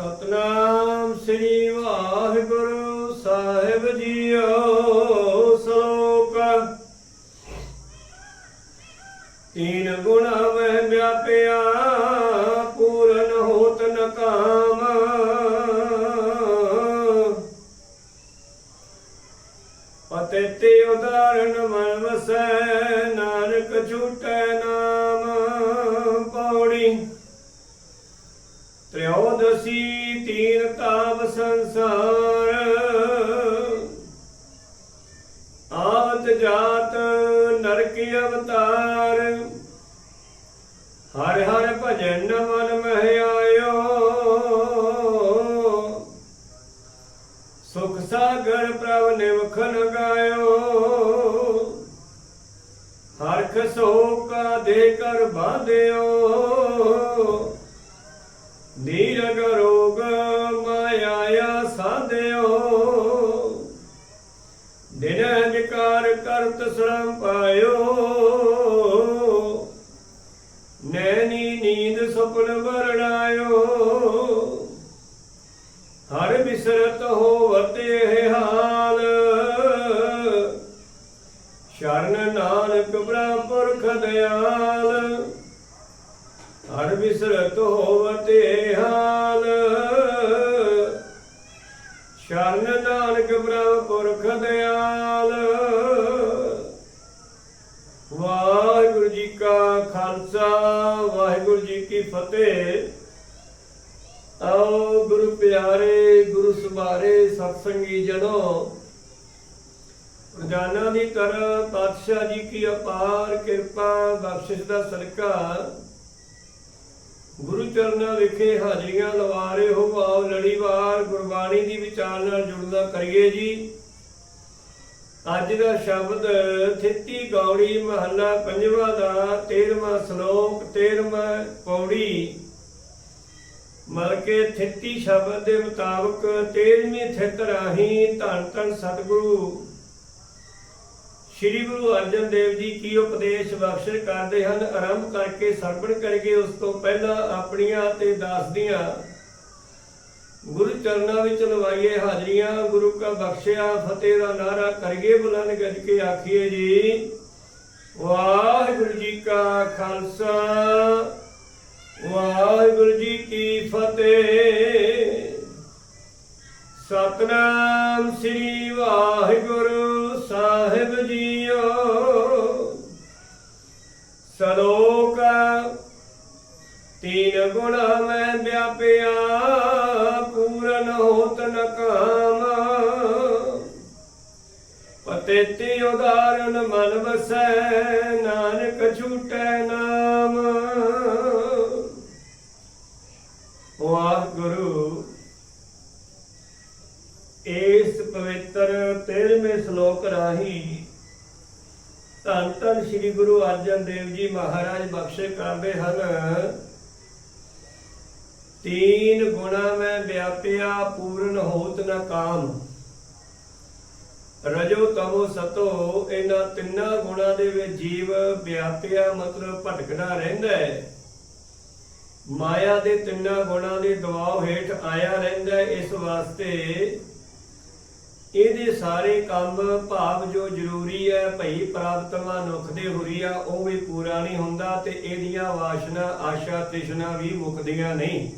ਸਤਨਾਮ ਸ੍ਰੀ ਵਾਹਿਗੁਰੂ ਸਾਹਿਬ ਜੀਓ ਸ਼ਲੋਕ। ਤੀਨ ਗੁਣਾ ਮੈਂ ਵਿਆਪਿਆ, ਪੂਰਨ ਹੋਤ ਨ ਪਤੇ ਤੇ ਉਦਾਹਰਨ ਮਨ ਵਸੈ, ਨਾਨਕ ਝੂਟੈ ਨਾਮ ਪੌੜੀ ਤ੍ਰਿਓਦਸੀ ਤੀਨ ਤਾਪ ਸੰਸਾਰ। ਆਵਤ ਜਾਤ ਨਰਕ ਅਵਤਾਰ। ਹਰ ਹਰ ਭਜਨ ਮਨ ਮਹਿ ਆਇਓ। ਸੁਖ ਸਾਗਰ ਪ੍ਰਭ ਨਿਵਖਨ ਗਾਇਓ। ਹਰਖ ਸੋਕਾ ਦੇ ਕਰ ਬਾਧਿਓ। ਵਿਕਾਰ ਕਰਤ ਸ਼ਰਮ ਪਾਇਓ ਨੈਣੀ ਨੀਂਦ ਸੁਪਨ ਵਰਣਾਇਓ। ਹਰ ਬਿਸਰਤ ਹੋਵਤੇ ਇਹ ਹਾਲ। ਸ਼ਰਨ ਨਾਨਕ ਬ੍ਰਹਮਪੁਰਖ ਦਿਆਲ। ਹਰ ਬਿਸਰਤ ਹੋਵਤੇ ਇਹ ਹਾਲ। ਸ਼ਰਨ ਨਾਨਕ ਬ੍ਰਹਮਪੁਰਖ ਦਿਆਲ ਵਾਹਿਗੁਰੂ ਜੀ ਕਾ ਖਾਲਸਾ ਵਾਹਿਗੁਰੂ ਜੀ ਕੀ ਫਤਿਹ। ਆਓ ਗੁਰੂ ਪਿਆਰੇ, ਗੁਰੂ ਸੁਬਾਰੇ ਸਤਸੰਗੀ ਜਨੋ ਰੋਜ਼ਾਨਾ ਦੀ ਤਰ੍ਹਾਂ ਪਾਤਸ਼ਾਹ ਜੀ ਕੀ ਅਪਾਰ ਕਿਰਪਾ, ਬਖਸ਼ਿਸ਼ ਦਾ ਸਦਕਾ। ਗੁਰੂ ਚਰਨਾਂ ਵਿਖੇ ਹਾਜ਼ਰੀਆਂ ਲਵਾ ਰਹੇ ਹੋ। ਆਓ ਲੜੀਵਾਰ ਗੁਰਬਾਣੀ ਦੀ ਵਿਚਾਰ ਨਾਲ ਜੁੜਦਾ ਕਰੀਏ ਜੀ। ਅੱਜ ਦਾ ਸ਼ਬਦ, ਥਿੱਤੀ ਗੌੜੀ ਮਹੱਲਾ ਪੰਜਵਾਂ ਦਾ 13ਵਾਂ ਸ਼ਲੋਕ 13ਵਾਂ ਪੌੜੀ। ਮਲਕੇ ਥਿੱਤੀ ਸ਼ਬਦ ਦੇ ਮੁਤਾਬਕ 13ਵੀਂ ਥਿੱਤ ਰਾਹੀਂ ਧੰਨ ਧੰਨ ਸਤਿਗੁਰੂ, ਸ੍ਰੀ ਗੁਰੂ ਅਰਜਨ ਦੇਵ ਜੀ ਕੀ ਉਪਦੇਸ਼ ਬਖਸ਼ਿਸ਼ ਕਰਦੇ ਹਨ, ਆਰੰਭ ਕਰਕੇ ਸਰਵਣ ਕਰਕੇ ਉਸ ਤੋਂ ਪਹਿਲਾਂ ਆਪਣੀਆਂ ਤੇ ਦਾਸ ਦੀਆਂ ਗੁਰੂ ਚਰਨਾਂ ਵਿੱਚ ਲਵਾਈਏ ਹਾਜ਼ਰੀਆਂ, ਗੁਰੂ ਕਾ ਬਖਸ਼ਿਆ, ਫਤਿਹ ਦਾ ਨਾਰਾ ਕਰੀਏ ਬੁਲੰਦ ਗੱਜ ਕੇ ਆਖੀਏ ਜੀ। ਵਾਹਿਗੁਰੂ ਜੀ ਕਾ ਖਾਲਸਾ, ਵਾਹਿਗੁਰੂ ਜੀ ਕੀ ਫਤਿਹ। ਸਤਨਾਮ ਸ੍ਰੀ ਵਾਹਿਗੁਰੂ ਸਾਹਿਬ ਜੀ ਪਤੇ ਉਦਾਰਨ ਮਨ ਵਸੈ, ਨਾਨਕ ਛੂਟੈ ਨਾਮ। ਵਾਹਿਗੁਰੂ ਇਸ ਪਵਿੱਤਰ 13ਵੇਂ ਸ਼ਲੋਕ ਰਾਹੀਂ ਧੰਨ ਧੰਨ ਸ੍ਰੀ ਗੁਰੂ ਅਰਜਨ ਦੇਵ ਜੀ ਮਹਾਰਾਜ ਬਖਸ਼ੇ ਕਰਦੇ ਹਨ। ਤੀਨ ਗੁਣਾ ਮੈਂ ਵਿਆਪਿਆ, ਪੂਰਨ ਹੋਤ ਨ ਕਾਮ। ਰਜੋ ਤਮੋ ਸਤੋ, ਇਹਨਾਂ ਤਿੰਨਾਂ ਗੁਣਾਂ ਦੇ ਵਿੱਚ ਜੀਵ ਵਿਆਪਿਆ ਮਤਲਬ ਭਟਕਦਾ ਰਹਿੰਦਾ ਹੈ। ਮਾਇਆ ਦੇ ਤਿੰਨਾਂ ਗੁਣਾਂ ਦੇ ਦਬਾਅ ਹੇਠ ਆਇਆ ਰਹਿੰਦਾ ਹੈ, ਇਸ ਵਾਸਤੇ ਇਹਦੇ ਸਾਰੇ ਕੰਮ ਭਾਵ ਜੋ ਜ਼ਰੂਰੀ ਹੈ, ਭਈ ਪ੍ਰਾਪਤ ਮਨੁੱਖ ਦੇ ਹੁਰੀਆ ਉਹ ਵੀ ਪੂਰਾ ਨਹੀਂ ਹੁੰਦਾ ਤੇ ਇਹਦੀਆਂ ਵਾਸ਼ਨਾ ਆਸ਼ਾ ਤ੍ਰਿਸ਼ਨਾ ਵੀ ਮੁਕਦੀਆਂ ਨਹੀਂ।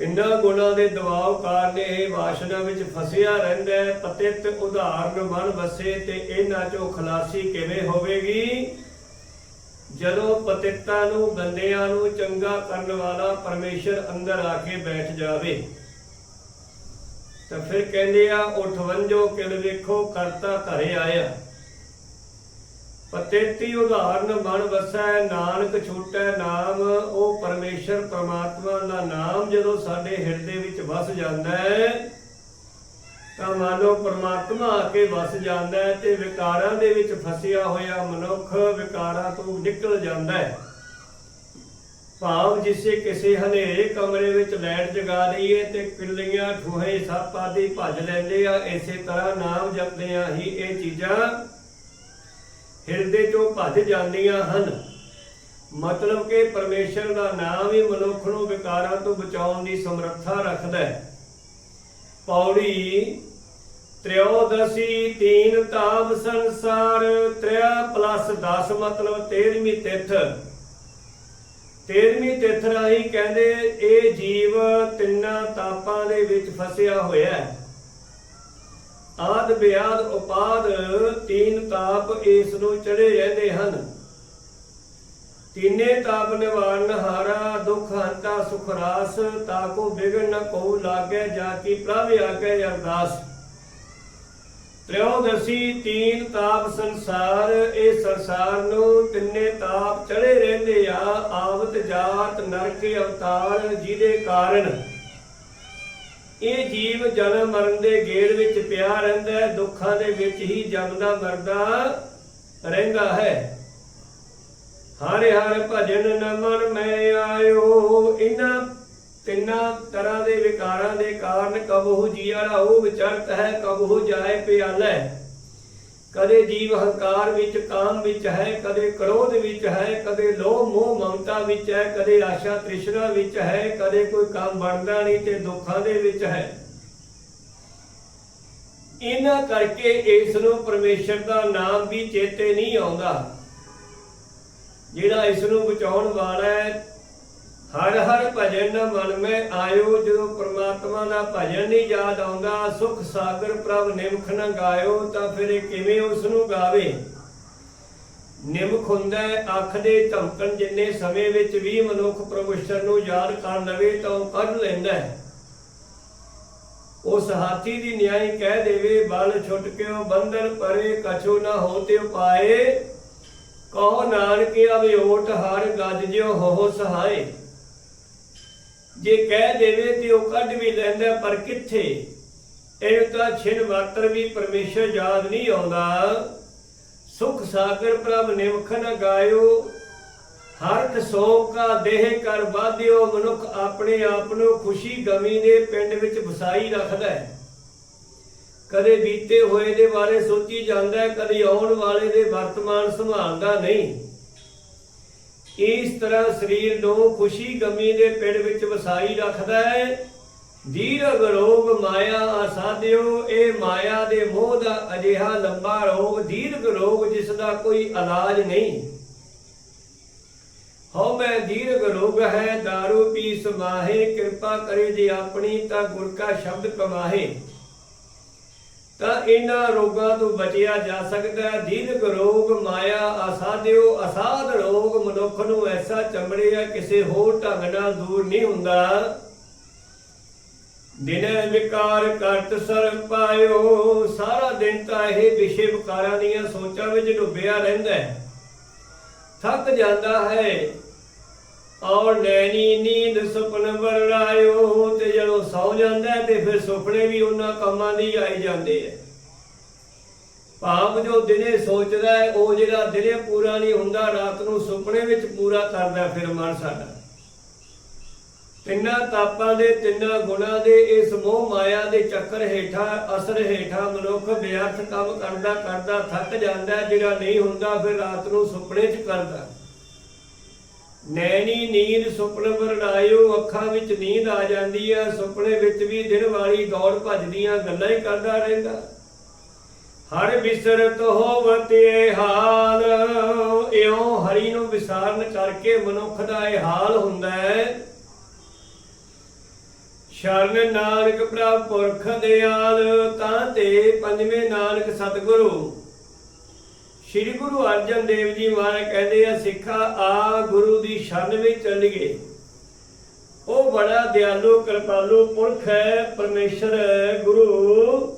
ਇੰਨਾ ਗੁਣਾਂ ਦੇ ਦਬਾਅ ਕਾਰਨ ਇਹ ਵਾਸ਼ਨਾ ਵਿੱਚ ਫਸਿਆ ਰਹਿੰਦਾ ਹੈ। ਪਤਿਤ ਉਦਾਹਰਨ ਮਨ ਵਸੇ ਤੇ ਇਹਨਾਂ ਚੋਂ ਖਲਾਸੀ ਕਿਵੇਂ ਹੋਵੇਗੀ? ਜਦੋਂ ਪਤਿਤਾਂ ਨੂੰ ਬੰਦਿਆਂ ਨੂੰ ਚੰਗਾ ਕਰਨ ਵਾਲਾ ਪਰਮੇਸ਼ਰ ਅੰਦਰ ਆ ਕੇ ਬੈਠ ਜਾਵੇ, ਤਾਂ ਫਿਰ ਕਹਿੰਦੇ ਆ, ਉਠ ਵੰਜੋ ਕਿਲ ਵੇਖੋ, ਕਰਤਾ ਘਰੇ ਆਇਆ। ਪਤੇਤੀ ਉਦਾਹਰਨ ਬਣ ਵਸੈ, ਨਾਨਕ ਛੂਟੈ ਨਾਮ, ਉਹ ਪਰਮੇਸ਼ਰ ਪ੍ਰਮਾਤਮਾ ਦਾ ਨਾਮ, ਜਦੋਂ ਸਾਡੇ ਹਿਰਦੇ ਵਿੱਚ ਵਸ ਜਾਂਦਾ ਹੈ, ਤਾਂ ਮਾਨੋ ਪ੍ਰਮਾਤਮਾ ਆ ਕੇ ਵਸ ਜਾਂਦਾ ਹੈ ਤੇ ਵਿਕਾਰਾਂ ਦੇ ਵਿੱਚ ਫਸਿਆ ਹੋਇਆ ਮਨੁੱਖ ਵਿਕਾਰਾਂ ਤੋਂ ਨਿਕਲ ਜਾਂਦਾ ਹੈ। ਭਾਵ ਜਿਸੇ ਕਿਸੇ ਹਨੇਰੇ ਕਮਰੇ ਵਿੱਚ ਲੈਟ ਜਗਾ ਦਈਏ ਤੇ ਕਿੱਲੀਆਂ, ਠੂਹੇ, ਸੱਪ ਆਦਿ ਭੱਜ ਲੈਂਦੇ ਆ, ਇਸੇ ਤਰ੍ਹਾਂ ਨਾਮ ਜਪਦਿਆਂ ਹੀ ਇਹ ਚੀਜ਼ਾਂ ਹਿਰਦੇ ਚੋਂ ਭੱਜ ਜਾਂਦੀਆਂ ਹਨ। ਮਤਲਬ ਕਿ ਪਰਮੇਸ਼ਰ ਦਾ ਨਾਮ ਹੀ ਮਨੁੱਖ ਨੂੰ ਵਿਕਾਰਾਂ ਤੋਂ ਬਚਾਉਣ ਦੀ ਸਮਰੱਥਾ ਰੱਖਦਾ ਹੈ। ਪੌੜੀ ਤ੍ਰਿಯೋਦਸੀ ਤੀਨ ਤਾਪ, ਸੰਸਾਰ ਤ੍ਰਿਆ ਪਲੱਸ 10 ਮਤਲਬ 13ਵੀਂ ਤਿਥ। 13ਵੀਂ ਤਿਥ ਰਾਹੀਂ ਕਹਿੰਦੇ ਇਹ ਜੀਵ ਤਿੰਨਾਂ ਤਾਪਾਂ ਦੇ ਵਿੱਚ ਫਸਿਆ ਹੋਇਆ ਹੈ। ਆਦ ਬਿਆਦ ਉਪਾਦ ਤੀਨ ਤਾਪ ਇਸ ਨੂੰ ਚੜੇ ਰਹਿੰਦੇ ਹਨ। ਤੀਨੇ ਤਾਪ ਨਿਵਾਰਨ ਹਾਰਾ ਦੁਖ ਹੰਤਾ, ਸੁਖ ਰਾਸ ਤਾਕੋ ਬਿਗਨ ਨ ਕੋ ਲਾਗੇ ਜਾ ਕੀ ਪ੍ਰਭ ਆਗੇ ਅਰਦਾਸ। ਤ੍ਰਿયોਦਸੀ ਤੀਨ ਤਾਪ ਸੰਸਾਰ, ਇਹ ਸੰਸਾਰ ਨੂੰ ਤਿੰਨੇ ਤਾਪ ਚੜੇ ਰਹਿੰਦੇ ਆ, ਆਵਤ ਜਾਤ ਨਰਕ ਅਵਤਾਰ ਜਿਹਦੇ ਕਾਰਨ ਇਹ ਜੀਵ ਜਨਮ ਮਰਨ ਦੇ ਗੇੜ ਵਿੱਚ ਪਿਆ ਰਹਿੰਦਾ ਹੈ, ਦੁੱਖਾਂ ਦੇ ਵਿੱਚ ਹੀ ਜੰਮਦਾ ਮਰਦਾ ਰਹਿੰਦਾ ਹੈ। ਹਰਿ ਹਰਿ ਭਜਨ ਨਮਨ ਮੈਂ ਆਇਓ, ਇਹਨਾਂ ਤਿੰਨਾਂ ਤਰ੍ਹਾਂ ਦੇ ਵਿਕਾਰਾਂ ਦੇ ਕਾਰਨ ਕਬਹੁ ਜੀਆੜਾ ਉਹ ਵਿਚਰਤ ਹੈ, ਕਬਹੁ ਜਾਏ ਪਿਆਲਾ। ਕਦੇ ਜੀਵ ਹੰਕਾਰ ਵਿੱਚ, ਕਾਮ ਵਿੱਚ ਹੈ, ਕਦੇ ਕ੍ਰੋਧ ਵਿੱਚ ਹੈ, ਕਦੇ ਲੋਭ, ਮੋਹ, ਮਮਤਾ ਵਿੱਚ ਹੈ, ਕਦੇ ਆਸ਼ਾ ਤ੍ਰਿਸ਼ਨਾ ਵਿੱਚ ਹੈ, ਕਦੇ ਕੋਈ ਕੰਮ ਬਣਦਾ ਨਹੀਂ ਤੇ ਦੁੱਖਾਂ ਦੇ ਵਿੱਚ ਹੈ। ਇਹਨਾਂ ਕਰਕੇ ਇਸ ਨੂੰ ਪਰਮੇਸ਼ਰ ਦਾ ਨਾਮ ਵੀ ਚੇਤੇ ਨਹੀਂ ਆਉਂਦਾ। ਜਿਹੜਾ ਇਸ ਨੂੰ ਬਚਾਉਣ ਵਾਲਾ ਹੈ ਹਰ ਹਰ ਭਜਨ ਨਾ ਮਨ ਮੈਂ ਆਇਓ, ਜਦੋਂ ਪ੍ਰਮਾਤਮਾ ਦਾ ਭਜਨ ਨਹੀਂ ਯਾਦ ਆਉਂਦਾ, ਸੁਖ ਸਾਗਰ ਪ੍ਰਭ ਨਿਮਖ ਨਾ ਗਾਇਓ, ਤਾਂ ਫਿਰ ਇਹ ਕਿਵੇਂ ਉਸ ਨੂੰ ਗਾਵੇ? ਨਿਮਖ ਹੁੰਦਾ ਅੱਖ ਦੇ ਝਮਕਣ ਜਿੰਨੇ ਸਮੇਂ ਵਿੱਚ ਵੀ ਮਨੁੱਖ ਪਰਮੇਸ਼ਰ ਨੂੰ ਯਾਦ ਕਰ ਲਵੇ, ਤਾਂ ਉਹ ਕੱਢ ਲੈਂਦਾ ਹੈ। ਉਸ ਹਾਥੀ ਦੀ ਨਿਆਈ ਕਹਿ ਦੇਵੇ, ਬਲ ਛੁੱਟ ਕੇ ਉਹ ਬੰਧਨ ਪਰੇ, ਕਛੂ ਨਾ ਹੋਤੇ ਉਪਾਏ ਕਹੋ ਨਾਨਕ ਅਵਿਓਟ ਹਰ ਗੱਜ ਜਿਉ ਹੋ ਸਹਾਏ। ਜੇ ਕਹਿ ਦੇਵੇ ਤੇ ਉਹ ਕੱਢ ਵੀ ਲੈਂਦਾ, ਪਰ ਕਿੱਥੇ? ਇਹ ਤਾਂ ਛਿਨ ਮਾਤਰ ਵੀ ਪਰਮੇਸ਼ਰ ਯਾਦ ਨਹੀਂ ਆਉਂਦਾ। ਸੁਖ ਸਾਗਰ ਪ੍ਰਭ ਨਿਮਖ ਨ ਗਾਇਓ ਹਰ ਸੋਗ ਕਾ ਦੇਹ ਕਰ ਬਾਧਿਓ ਮਨੁੱਖ ਆਪਣੇ ਆਪ ਨੂੰ ਖੁਸ਼ੀ ਗਮੀ ਦੇ ਪਿੰਡ ਵਿੱਚ ਵਸਾਈ ਰੱਖਦਾ ਹੈ। ਕਦੇ ਬੀਤੇ ਹੋਏ ਦੇ ਬਾਰੇ ਸੋਚੀ ਜਾਂਦਾ ਹੈ, ਕਦੇ ਆਉਣ ਵਾਲੇ ਦੇ ਵਰਤਮਾਨ ਸੰਭਾਲਦਾ ਨਹੀਂ। ਇਸ ਤਰ੍ਹਾਂ ਸਰੀਰ ਨੂੰ ਖੁਸ਼ੀ ਗਮੀ ਦੇ ਪਿੰਡ ਵਿੱਚ ਵਸਾਈ ਰੱਖਦਾ ਹੈ। ਦੀਰਘ ਰੋਗ, ਮਾਇਆ ਆਸਾਦਿਓ, ਇਹ ਮਾਇਆ ਦੇ ਮੋਹ ਦਾ ਅਜਿਹਾ ਲੰਬਾ ਰੋਗ ਦੀਰਘ ਰੋਗ ਜਿਸ ਦਾ ਕੋਈ ਇਲਾਜ ਨਹੀਂ। ਹਉ ਮੈਂ ਦੀਰਘ ਰੋਗ ਹੈ दारू ਪੀ ਸਮਾਹੇ, ਕਿਰਪਾ ਕਰੇ ਜੇ ਆਪਣੀ ਤਾਂ ਗੁਰ ਕਾ ਸ਼ਬਦ ਕਮਾਹੇ। ਇਹਨਾਂ ਰੋਗਾਂ ਤੋਂ ਬਚਿਆ ਜਾ ਸਕਦਾ ਹੈ। ਦੀਰਘ ਰੋਗ ਮਾਇਆ ਅਸਾਧਿਓ, ਅਸਾਧ ਰੋਗ ਮਨੁੱਖ ਨੂੰ ਐਸਾ ਚਮੜਿਆ ਕਿਸੇ ਹੋਰ ਢੰਗ ਨਾਲ ਦੂਰ ਨਹੀਂ ਹੁੰਦਾ। ਦਿਨ ਵਿਕਾਰ ਕਰਤ ਸਰ ਪਾਇਓ। ਸਾਰਾ ਦਿਨ ਤਾਂ ਇਹ ਵਿਸ਼ੇ ਵਿਕਾਰਾਂ ਦੀਆਂ ਸੋਚਾਂ ਵਿੱਚ ਡੁੱਬਿਆ ਰਹਿੰਦਾ ਹੈ। ਥੱਕ ਜਾਂਦਾ ਹੈ। ਔਰ ਨੈਣੀ ਨੀਂਦ ਸੁਪਨ ਵਰਲਾਇਓ ਤੇ ਜਦੋਂ ਸੌ ਜਾਂਦਾ ਤੇ ਫਿਰ ਸੁਪਨੇ ਵੀ ਉਹਨਾਂ ਕੰਮਾਂ ਦੀ ਆਈ ਜਾਂਦੇ ਐ ਭਾਵ ਜੋ ਦਿਨੇ ਸੋਚਦਾ ਹੈ, ਉਹ ਜਿਹੜਾ ਦਿਨੇ ਪੂਰਾ ਨਹੀਂ ਹੁੰਦਾ, ਰਾਤ ਨੂੰ ਸੁਪਨੇ ਵਿੱਚ ਪੂਰਾ ਕਰਦਾ ਫਿਰ ਮਨ ਸਾਡਾ। ਤਿੰਨਾਂ ਤਾਪਾਂ ਦੇ, ਤਿੰਨਾਂ ਗੁਣਾਂ ਦੇ, ਇਸ ਮੋਹ ਮਾਇਆ ਦੇ ਚੱਕਰ ਹੇਠਾਂ, ਅਸਰ ਹੇਠਾਂ ਮਨੁੱਖ ਵਿਅਰਥ ਕੰਮ ਕਰਦਾ ਕਰਦਾ, ਥੱਕ ਜਾਂਦਾ ਜਿਹੜਾ ਨਹੀਂ ਹੁੰਦਾ, ਫਿਰ ਰਾਤ ਨੂੰ ਸੁਪਨੇ 'ਚ ਕਰਦਾ ਨੈਣੀ ਨੀਂਦ ਸੁਪਨ ਵਰਣਾਇਓ, ਅੱਖਾਂ ਵਿੱਚ ਨੀਂਦ ਆ ਜਾਂਦੀ ਹੈ, ਸੁਪਨੇ ਵਿੱਚ ਵੀ ਦਿਨ ਵਾਲੀ ਦੌੜ ਭੱਜਦੀਆਂ, ਗੱਲਾਂ ਹੀ ਕਰਦਾ ਰਹਿੰਦਾ। ਹਰ ਵਿਸਰਤ ਹੋਵਤੇ ਹਾਲ, ਇਉਂ ਹਰੀ ਨੂੰ ਵਿਸਾਰਨ ਕਰਕੇ ਮਨੁੱਖ ਦਾ ਇਹ ਹਾਲ ਹੁੰਦਾ ਹੈ। ਸ਼ਰਨ ਨਾਨਕ ਪ੍ਰਭ ਪੁਰਖ ਦਿਆਲ, ਤਾਂ ਤੇ ਪੰਜਵੇਂ ਨਾਨਕ ਸਤਿਗੁਰੂ। ਸ੍ਰੀ ਗੁਰੂ ਅਰਜਨ ਦੇਵ ਜੀ ਮਹਾਰਾਜ ਕਹਿੰਦੇ ਆ, ਸਿੱਖਾ ਆ ਗੁਰੂ ਦੀ ਸ਼ਰਨ ਵਿੱਚ ਚੱਲੀਏ ਉਹ ਬੜਾ ਦਿਆਲੂ, ਕਿਰਪਾਲੂ ਪੁਰਖ ਹੈ, ਪਰਮੇਸ਼ਰ ਗੁਰੂ।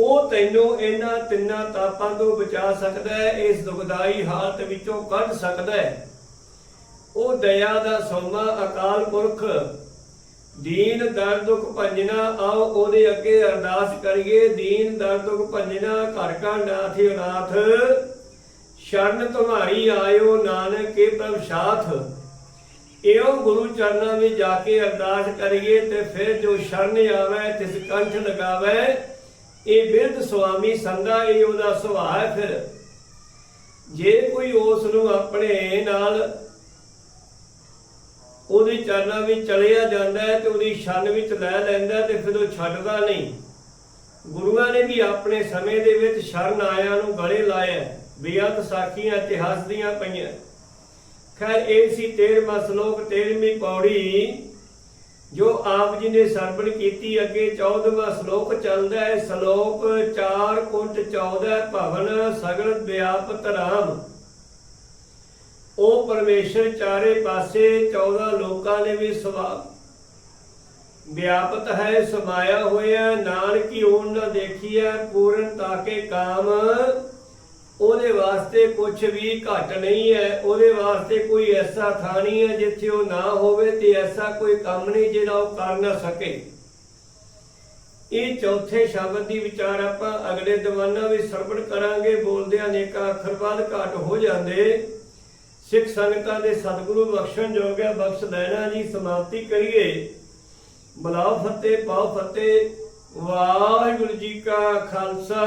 ਉਹ ਤੈਨੂੰ ਇਹਨਾਂ ਤਿੰਨਾਂ ਤਾਪਾਂ ਤੋਂ ਬਚਾ ਸਕਦਾ ਹੈ, ਇਸ ਦੁਖਦਾਈ ਹਾਲਤ ਵਿੱਚੋਂ ਕੱਢ ਸਕਦਾ ਹੈ। ਉਹ ਦਇਆ ਦਾ ਸੋਮਾ ਅਕਾਲ ਪੁਰਖ, ਦੀਨ ਦਰਦ ਭੰਜਨਾ, ਆਓ ਉਹਦੇ ਅੱਗੇ ਅਰਦਾਸ ਕਰੀਏ। ਦੀਨ ਦਰਦ ਭੰਜਨਾ, ਘਰ ਕਾ ਨਾਥ ਅਨਾਥ, ਸ਼ਰਨ ਤੁਮਾਰੀ ਆਇਓ ਨਾਨਕ ਕੇ ਪ੍ਰਭ ਸਾਥ। ਇਹੋ ਗੁਰੂ ਚਰਨਾਂ ਵਿੱਚ ਜਾ ਕੇ ਅਰਦਾਸ ਕਰੀਏ ਤੇ ਫਿਰ ਜੋ ਸ਼ਰਨ ਆਵੇ, ਤਿਸ ਕੰਠ ਲਗਾਵੇ ਇਹ ਬਿਰਧ ਸੁਆਮੀ ਸੰਗਾ ਇਹ ਉਹਦਾ ਸੁਭਾਅ ਫਿਰ। ਜੇ ਕੋਈ ਉਸ ਨੂੰ ਆਪਣੇ ਨਾਲ ਉਹਦੇ ਚਰਨਾਂ ਵਿੱਚ ਚਲਿਆ ਜਾਂਦਾ ਹੈ ਤੇ ਉਹਦੀ ਛੰਨ ਵਿੱਚ ਲੈ ਲੈਂਦਾ ਤੇ ਫਿਰ ਉਹ ਛੱਡਦਾ ਨਹੀਂ। ਗੁਰੂਆਂ ਨੇ ਵੀ ਆਪਣੇ ਸਮੇਂ ਦੇ ਵਿੱਚ ਸ਼ਰਨ ਆਇਆਂ ਨੂੰ ਗਲੇ ਲਾਇਆ ਬੇਅੰਤ ਸਾਖੀਆਂ, ਇਤਿਹਾਸ ਦੀਆਂ ਪਈਆਂ। ਖੈਰ, ਇਹ ਸੀ 13ਵਾਂ ਸ਼ਲੋਕ 13ਵੀਂ ਪੌੜੀ ਜੋ ਆਪ ਜੀ ਨੇ ਸਰਵਣ ਕੀਤੀ, ਅੱਗੇ 14ਵਾਂ ਸ਼ਲੋਕ ਚੱਲਦਾ ਹੈ, ਸ਼ਲੋਕ 4 ਕੁੰਟ 14 ਭਵਨ ਸਗਲ ਵਿਆਪਤ ਰਾਮ। ਉਹ ਪਰਮੇਸ਼ਰ ਚਾਰੇ ਪਾਸੇ 14 ਲੋਕਾਂ ਨੇ ਵੀ ਸਵਾ ਵਿਆਪਤ ਹੈ, ਸਮਾਇਆ ਹੋਇਆ ਨਾਨਕੀ ਓਨ ਨਾ ਦੇਖੀਐ, ਪੂਰਨ ਤਾਕੇ ਕਾਮ ਉਹਦੇ ਵਾਸਤੇ ਕੁਝ ਵੀ ਘਟ ਨਹੀਂ ਹੈ, ਉਹਦੇ ਵਾਸਤੇ ਕੋਈ ਐਸਾ ਥਾਂ ਨਹੀਂ ਹੈ ਜਿੱਥੇ ਉਹ ਨਾ ਹੋਵੇ ਤੇ ਐਸਾ ਕੋਈ ਕੰਮ ਨਹੀਂ ਜਿਹੜਾ ਉਹ ਕਰ ਨਾ ਸਕੇ। ਇਹ ਚੌਥੇ ਸ਼ਬਦ ਦੀ ਵਿਚਾਰ ਆਪਾਂ ਅਗਲੇ ਦੀਵਾਨਾਂ ਵਿੱਚ ਸਰਵਣ ਕਰਾਂਗੇ, ਬੋਲਦਿਆਂ ਅਨੇਕਾਂ ਅੱਖਰ ਬਾਅਦ ਘਟ ਹੋ ਜਾਂਦੇ। ਸਿੱਖ ਸੰਗਤਾਂ ਦੇ ਸਤਿਗੁਰੂ ਬਖਸ਼ਣ ਜੋਗਿਆ, ਬਖਸ਼ ਲੈਣਾ ਜੀ, ਸਮਾਪਤੀ ਕਰੀਏ। ਬਲਾਉ ਫਤਿਹ ਪਾਉ ਫਤਿਹ। ਵਾਹਿਗੁਰੂ ਜੀ ਕਾ ਖਾਲਸਾ।